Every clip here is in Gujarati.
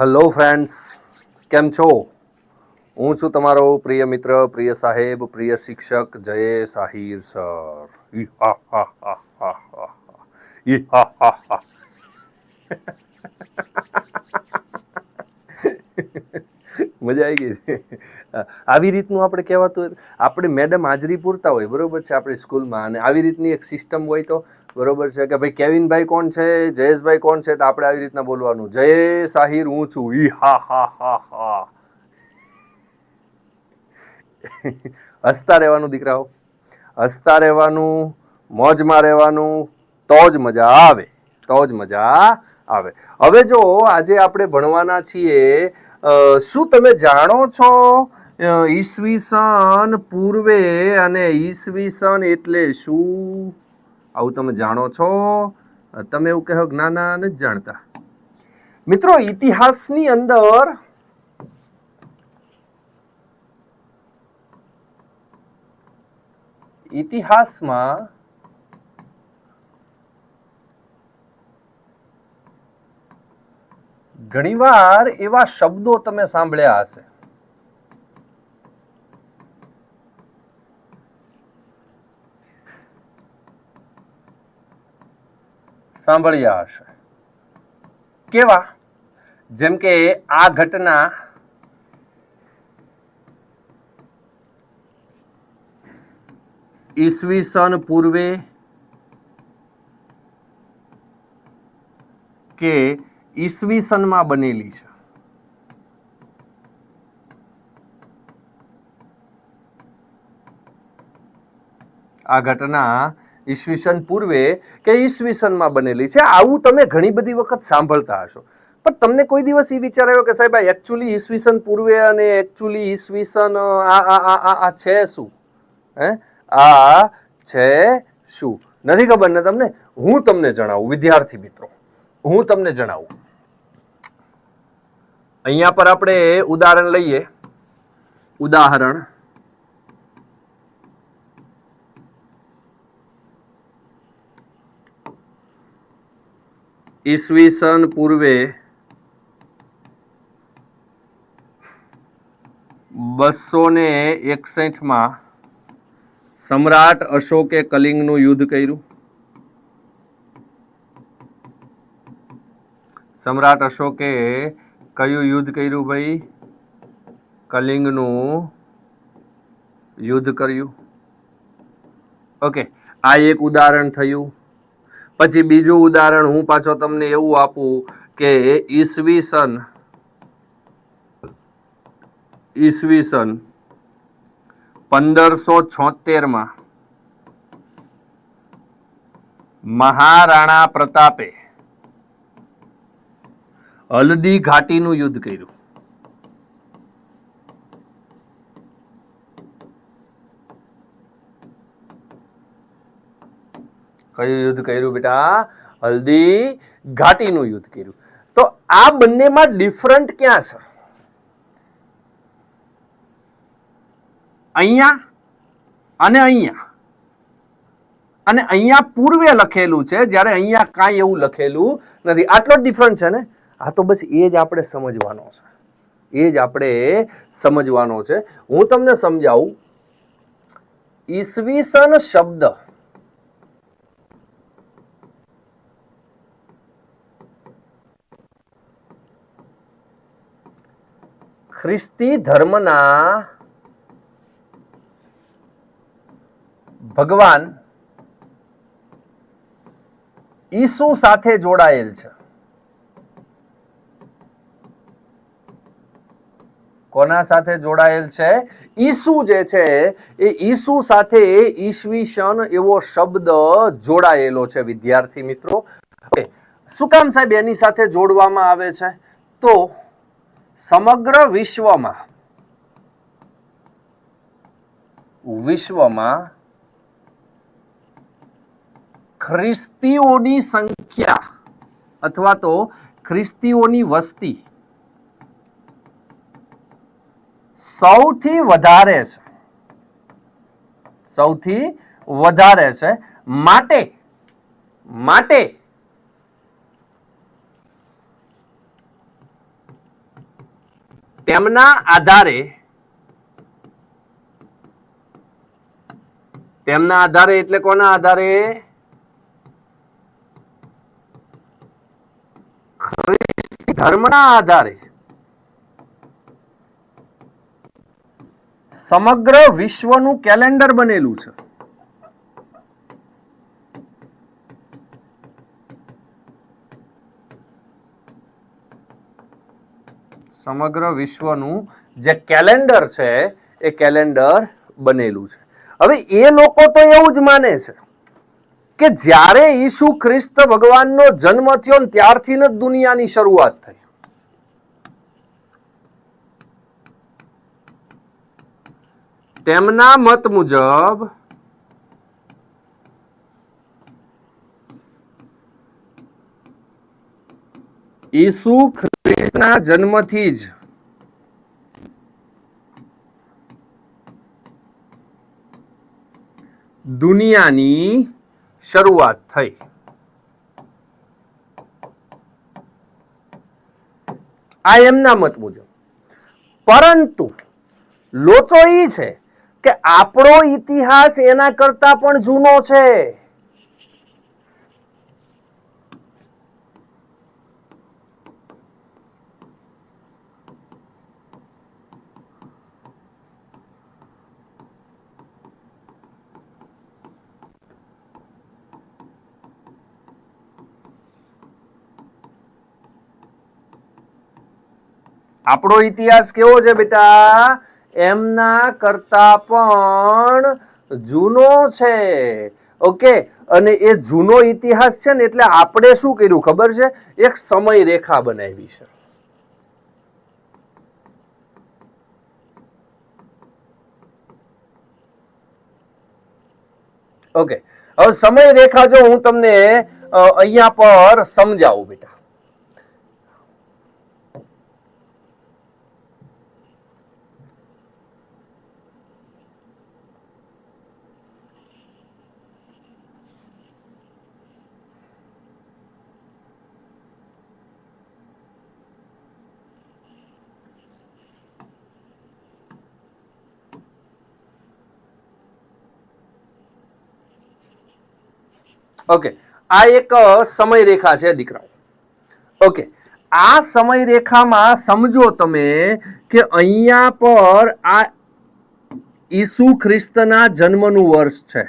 હેલો ફ્રેન્ડ્સ કેમ છો? હું છું તમારો પ્રિય મિત્ર, પ્રિય સાહેબ, પ્રિય શિક્ષક જય સાહિર સર મજા આવી ગઈ આવી રીતનું આપણે કહેવાતું હોય આપણે મેડમ હાજરી પૂરતા હોય, બરાબર છે, આપણી સ્કૂલમાં અને આવી રીતની એક સિસ્ટમ હોય તો બરોબર છે કે ભાઈ કેવિનભાઈ કોણ છે? જયેશભાઈ કોણ છે? તો આપણે આવી રીતના બોલવાનું. જયેશ આહિર હું છું. ઈ હા હા હા હા. હસતા રહેવાનું દીકરાઓ. હસતા રહેવાનું, મોજમાં રહેવાનું, તો જ મજા આવે. તો જ મજા આવે. હવે જો આજે આપણે ભણવાના છીએ શું તમે જાણો છો ઈસવીસન પૂર્વે અને ઈસવીસન એટલે શું? આવું તમે જાણો છો. તમે એવું કહો કે ના ના નથી જાણતા. મિત્રો, ઇતિહાસની અંદર ઇતિહાસમાં ઘણીવાર એવા શબ્દો તમે સાંભળ્યા હશે. સાંભળ્યા હશે. કેવા? જેમ કે આ ઘટના ઈસવીસન પૂર્વે કે ઈસવીસનમાં બનેલી છે. આ ઘટના ઈસવીસન પૂર્વે કે ઈસવીસનમાં બનેલી છે. આવું તમે ઘણી બધી વખત સાંભળતા હશો. પણ તમને કોઈ દિવસ એ વિચાર આવ્યો કે સાહેબ આ એકચ્યુઅલી ઈસવીસન પૂર્વે અને એકચ્યુઅલી ઈસવીસન આ આ આ આ છે શું? હે? આ છે શું? નથી ખબર ને તમને? હું તમને જણાવું, વિદ્યાર્થી મિત્રો. હું તમને જણાવું. અહીંયા પર આપણે ઉદાહરણ લઈએ. ઉદાહરણ. ઈસવીસન પૂર્વે બસો ને એકસઠમાં સમ્રાટ અશોકે કલિંગનું યુદ્ધ કર્યું. સમ્રાટ અશોકે કયું યુદ્ધ કર્યું ભાઈ? કલિંગનું યુદ્ધ કર્યું. ઓકે, આ એક ઉદાહરણ થયું. પછી બીજું ઉદાહરણ હું પાછો તમને એવું આપું કે ઈસવીસન ઈસવીસન પંદરસો છોતેરમાં મહારાણા પ્રતાપે હલ્દી ઘાટીનું યુદ્ધ કર્યું. કયું યુદ્ધ કર્યું બેટા? હલ્દી ઘાટીનું યુદ્ધ કર્યું. તો આ બંનેમાં ડિફરન્ટ ક્યાં છે? અહીંયા અને અહીંયા. અને અહીંયા પૂર્વે લખેલું છે, જ્યારે અહીંયા કાંઈ એવું લખેલું નથી. આટલો જ ડિફરન્ટ છે ને? આ તો બસ એ જ આપણે સમજવાનો છે. એ જ આપણે સમજવાનો છે. હું તમને સમજાવું. ઈસવીસન શબ્દ ખ્રિસ્તી ધર્મના ભગવાન ઈસુ સાથે જોડાયેલ છે. કોના સાથે જોડાયેલ છે? ઈસુ જે છે, એ ઈસુ સાથે ઈસવીસન એવો શબ્દ જોડાયેલો છે, વિદ્યાર્થી મિત્રો. શું કામ સાહેબ એની સાથે જોડવામાં આવે છે? તો સમગ્ર વિશ્વમાં વિશ્વમાં ખ્રિસ્તીઓની સંખ્યા અથવા તો ખ્રિસ્તીઓની વસ્તી સૌથી વધારે છે. સૌથી વધારે છે. માટે માટે તેમના આધારે તેમના આધારે એટલે કોના આધારે? ધર્મના આધારે. સમગ્ર વિશ્વનું કેલેન્ડર બનેલું છે. સમગ્ર વિશ્વનું જે કેલેન્ડર છે, એ કેલેન્ડર બનેલું છે. હવે એ લોકો તો એવું જ માને છે કે જ્યારે ઈસુ ખ્રિસ્ત ભગવાનનો જન્મ થયો ત્યારથી જ દુનિયાની શરૂઆત થઈ. તેમના મત મુજબ ઈસુ ખ્રિસ્તના જન્મથી જ. દુનિયાની શરૂઆત થઈ. આ એમના મત મુજબ. પરંતુ લોચો એ છે કે આપણો ઇતિહાસ એના કરતા પણ જૂનો છે. આપણો ઇતિહાસ કેવો છે બેટા? એમના કરતા પણ જૂનો છે. ઓકે? અને એ જૂનો ઇતિહાસ છે ને એટલે આપણે શું કર્યું ખબર છે? એક સમય રેખા બનાવી છે. ઓકે. હવે સમય રેખા જો હું તમને અહીંયા પર સમજાવું બેટા. ઓકે. આ એક સમયરેખા છે, દીકરાઓ. ઓકે. આ સમયરેખામાં સમજો તમે કે અહીંયા પર આ ઈસુ ખ્રિસ્તના જન્મનું વર્ષ છે.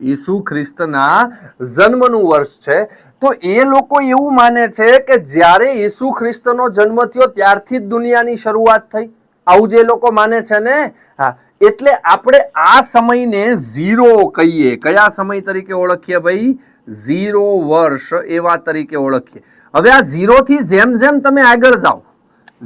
ઈસુ ખ્રિસ્તના જન્મનું વર્ષ છે. તો એ લોકો એવું માને છે કે જ્યારે ઈસુ ખ્રિસ્તનો જન્મ થયો ત્યારથી જ દુનિયાની શરૂઆત થઈ. આવું જે લોકો માને છે ને? હા. એટલે આપણે આ સમયને ઝીરો કહીએ. કયા સમય તરીકે ઓળખીએ ભાઈ? ઝીરો વર્ષ એવા તરીકે ઓળખીએ. હવે આ ઝીરોથી જેમ જેમ તમે આગળ જાઓ,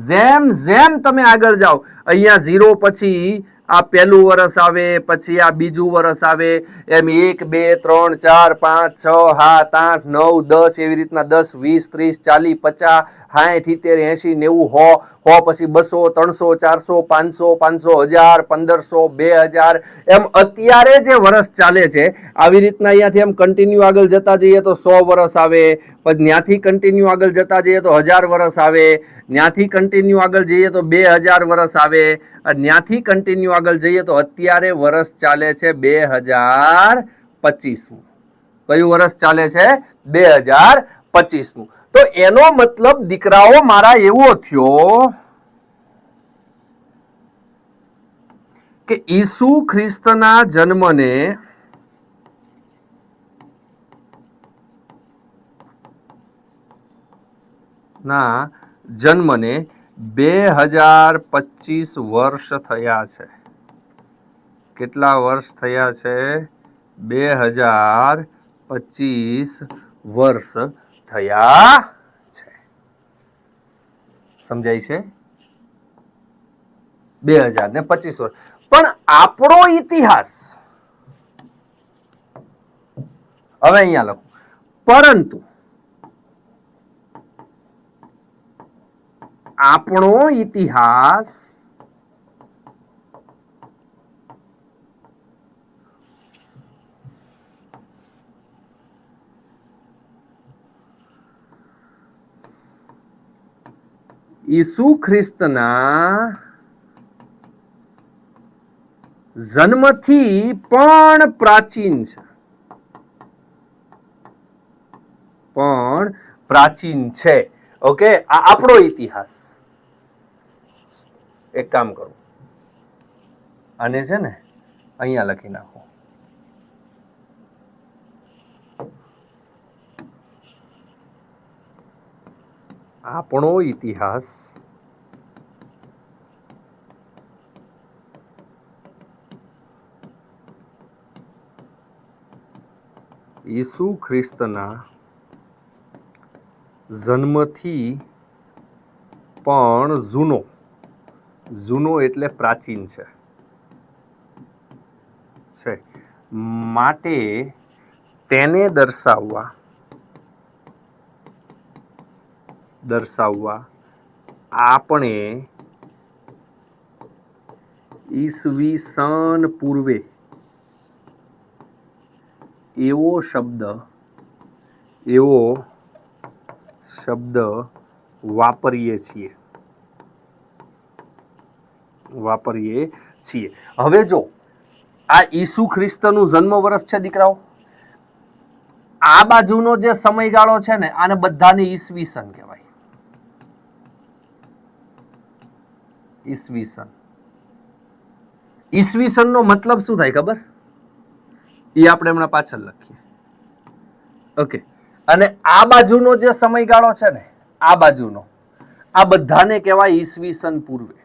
જેમ જેમ તમે આગળ જાઓ, અહીંયા ઝીરો પછી આ પહેલું વર્ષ આવે, પછી આ બીજું વર્ષ આવે, એમ એક, બે, ત્રણ, ચાર, પાંચ, છ, સાત, આઠ, નવ, દસ, એવી રીતના દસ, વીસ, ત્રીસ, ચાલીસ, પચાસ, સાઠ, સિત્તેર, એંશી, નેવું હો હો પછી બસો, ત્રણસો, ચારસો, પાંચસો પાંચસો હજાર, પંદરસો, બે હજાર. એમ અત્યારે જે વર્ષ ચાલે છે, આવી રીતના અહીંયાથી એમ કન્ટિન્યુ આગળ જતા જઈએ તો સો વર્ષ આવે, પછી ત્યાંથી કન્ટિન્યુ આગળ જતા જઈએ તો હજાર વર્ષ આવે ત્યાંથી કન્ટિન્યુ આગળ જઈએ તો બે હજાર વર્ષ આવે ત્યાંથી કન્ટિન્યુ આગળ જઈએ તો અત્યારે વર્ષ ચાલે છે બે હજાર પચીસમું. કયું વર્ષ ચાલે છે? બે હજાર પચીસમું. તો એનો મતલબ દીકરાઓ મારા એવો થયો કે ઈસુ ખ્રિસ્તના જન્મને ના, જન્મને બે હજાર પચીસ વર્ષ થયા છે. કેટલા વર્ષ થયા છે? બે હજાર પચીસ વર્ષ થયા છે. સમજાય છે? બે હજાર ને પચીસ વર્ષ. પણ આપણો ઇતિહાસ, હવે અહીંયા લખો. પરંતુ આપણો ઇતિહાસ ઈસુ ખ્રિસ્તના જન્મથી પણ પ્રાચીન છે. પણ પ્રાચીન છે. ઓકે? આ આપણો ઇતિહાસ. એક કામ કરો. આને છે ને અહીંયા લખી નાખો. આપણો ઇતિહાસ. ઈસુ ખ્રિસ્તના જન્મથી પણ જૂનો. જૂનો એટલે પ્રાચીન છે. માટે તેને દર્શાવવા દર્શાવવા આપણે ઈસવી સન પૂર્વે એવો શબ્દ એવો શબ્દ વાપરીએ છીએ. વાપરીએ છીએ. હવે જો, આ ઈસુ ખ્રિસ્તનું જન્મ વર્ષ છે દીકરાઓ. આ બાજુનો જે સમયગાળો છે ને, આને બધાને ઈસવીસન કહેવાય. ઈસવીસન. ઈસવીસન નો મતલબ શું થાય ખબર? એ આપણે હમણાં પાછળ લખીએ. ઓકે અને આ બાજુનો જે સમયગાળો છે ને, આ બાજુનો, આ બધાને કહેવાય ઈસવીસન પૂર્વે.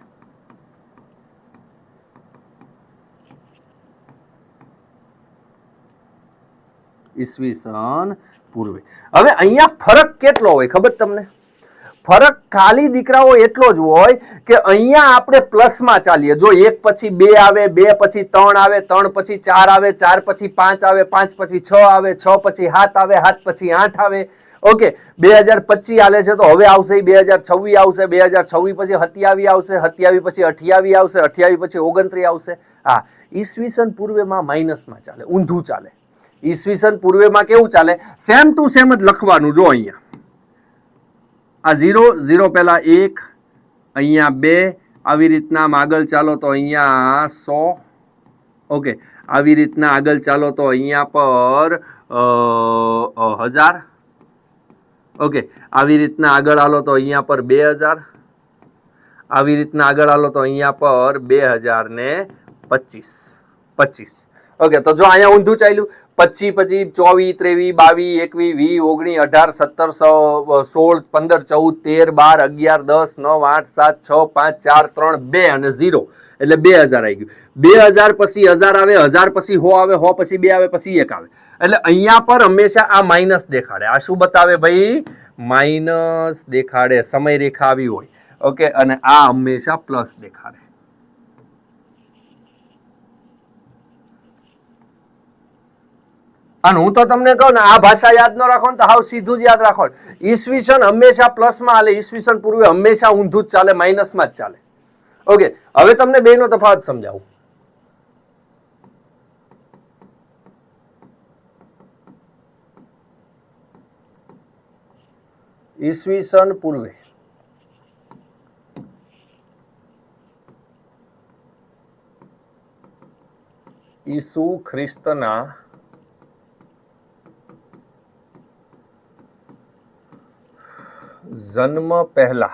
ઈસવીસન પૂર્વે. હવે અહીંયા ફરક કેટલો હોય ખબર તમને? ફરક ખાલી દીકરાઓ એટલો જ હોય કે અહીંયા આપણે પ્લસમાં ચાલીએ. જો એક પછી બે આવે, બે પછી ત્રણ આવે, ત્રણ પછી ચાર આવે, ચાર પછી પાંચ આવે, પાંચ પછી છ આવે, છ પછી સાત આવે, સાત પછી આઠ આવે. ઓકે બે હજાર પચીસ હાલે છે તો હવે આવશે બે હજાર છવ્વીસ આવશે, બે હજાર છવ્વીસ પછી હત્યાવી આવશે હત્યાવી પછી અઠ્યાવી આવશે અઠ્યાવી પછી ઓગણત્રીસ આવશે. હા, ઈસવીસન પૂર્વેમાં માઇનસમાં ચાલે, ઊંધું ચાલે. ઈસવીસન પૂર્વેમાં કેવું ચાલે? સેમ ટુ સેમ જ લખવાનું જો અહીંયા. આ ઝીરો ઝીરો પહેલાં એક, અહીંયા બે, આવી રીતના આમ આગળ ચાલો તો અહીંયા સો, ઓકે, આવી રીતના આગળ ચાલો તો અહીંયા પર હજાર, ઓકે, આવી રીતના આગળ હાલો તો અહીંયા પર બે હજાર, આવી રીતના આગળ હાલો તો અહીંયા પર બે હજાર ને પચીસ પચીસ, ઓકે, તો જો અહીંયા ઊંધું ચાલ્યું પચીસ પછી ચોવીસ ત્રેવીસ બાવીસ એકવીસ વીસ ઓગણીસ અઢાર સત્તર સોળ પંદર ચૌદ તેર બાર અગિયાર દસ નવ આઠ સાત છ પાંચ ચાર ત્રણ બે અને ઝીરો. એટલે બે હજાર આવી ગયું. બે હજાર પછી હજાર આવે, હજાર પછી હો આવે, હો પછી બે આવે, પછી એક આવે. એટલે અહીંયા પર હંમેશા આ માઇનસ દેખાડે. આ શું બતાવે ભાઈ? માઇનસ દેખાડે. સમય રેખા આવી હોય. ઓકે? અને આ હંમેશા પ્લસ દેખાડે. અને હું તો તમને કહું ને, આ ભાષા યાદ ન રાખો ને તો હાવ સીધું જ યાદ રાખો. ઈસવીસન હંમેશા પ્લસમાં હાલે, ઈસવીસન પૂર્વે હંમેશા ઊંધું જ ચાલે માઇનસમાં જ ચાલે. ઓકે હવે તમને બેનો તફાવત સમજાવું. ઈસવીસન પૂર્વે. ઈસુ ખ્રિસ્તના જન્મ પહેલા.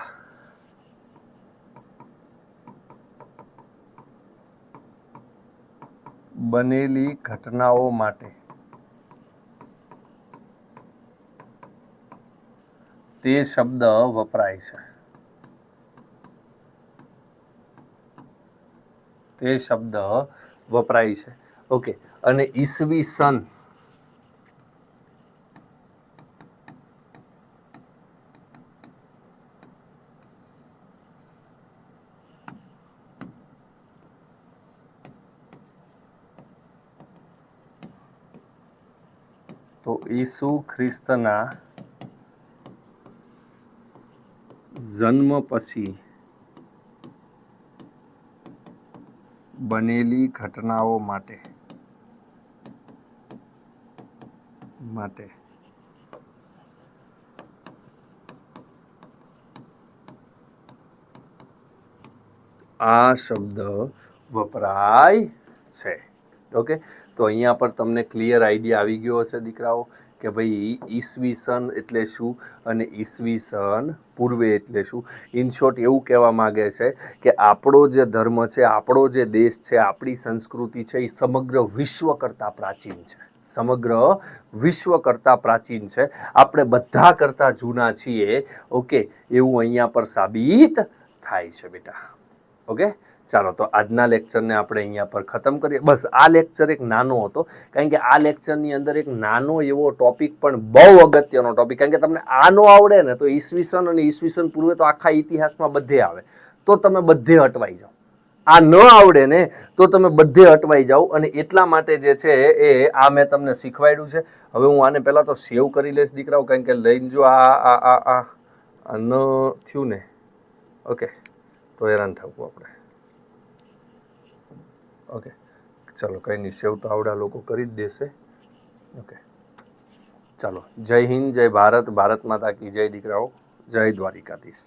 બનેલી ઘટનાઓ માટે. તે શબ્દ વપરાય છે. તે શબ્દ વપરાય છે. ઓકે, અને ઈસવી સન તો ઈસુ ખ્રિસ્તના જન્મ પછી બનેલી ઘટનાઓ માટે માટે આ શબ્દ વપરાય છે. ઓકે? તો અહીંયા પર તમને ક્લિયર આઈડિયા આવી ગયો હશે દીકરાઓ કે ભાઈ ઈસવીસન એટલે શું અને ઈસવીસન પૂર્વે એટલે શું? ઇન શોર્ટ એવું કહેવા માંગે છે કે આપણો જે ધર્મ છે, આપણો જે દેશ છે, આપણી સંસ્કૃતિ છે, એ સમગ્ર વિશ્વ કરતાં પ્રાચીન છે. સમગ્ર વિશ્વ કરતાં પ્રાચીન છે. આપણે બધા કરતાં જૂના છીએ. ઓકે? એવું અહીંયા પર સાબિત થાય છે બેટા. ઓકે? ચાલો, તો આજના લેક્ચરને આપણે અહીંયા પર ખતમ કરીએ. બસ, આ લેક્ચર એક નાનો હતો, કારણ કે આ લેક્ચરની અંદર એક નાનો એવો ટોપિક પણ બહુ અગત્યનો ટોપિક કારણ કે તમને આનો આવડે ને, તો ઈસવીસન અને ઈસવીસન પૂર્વે તો આખા ઇતિહાસમાં બધે આવે. તો તમે બધે અટવાઈ જાઓ. આ ન આવડે ને, તો તમે બધે અટવાઈ જાઓ અને એટલા માટે જે છે એ આ મેં તમને શીખવાડ્યું છે. હવે હું આને પહેલાં તો સેવ કરી લઈશ દીકરાઓ, કારણ કે લઈને જો આ આ આ આ ન થયું ને. ઓકે, તો હેરાન થવું આપણે. ઓકે ચાલો, કંઈ નહીં. સેવ તો આવડા લોકો કરી જ દેશે. ઓકે ચાલો. જય હિન્દ, જય ભારત. ભારત માતા કી જય, દીકરાઓ. જય દ્વારિકાધીશ.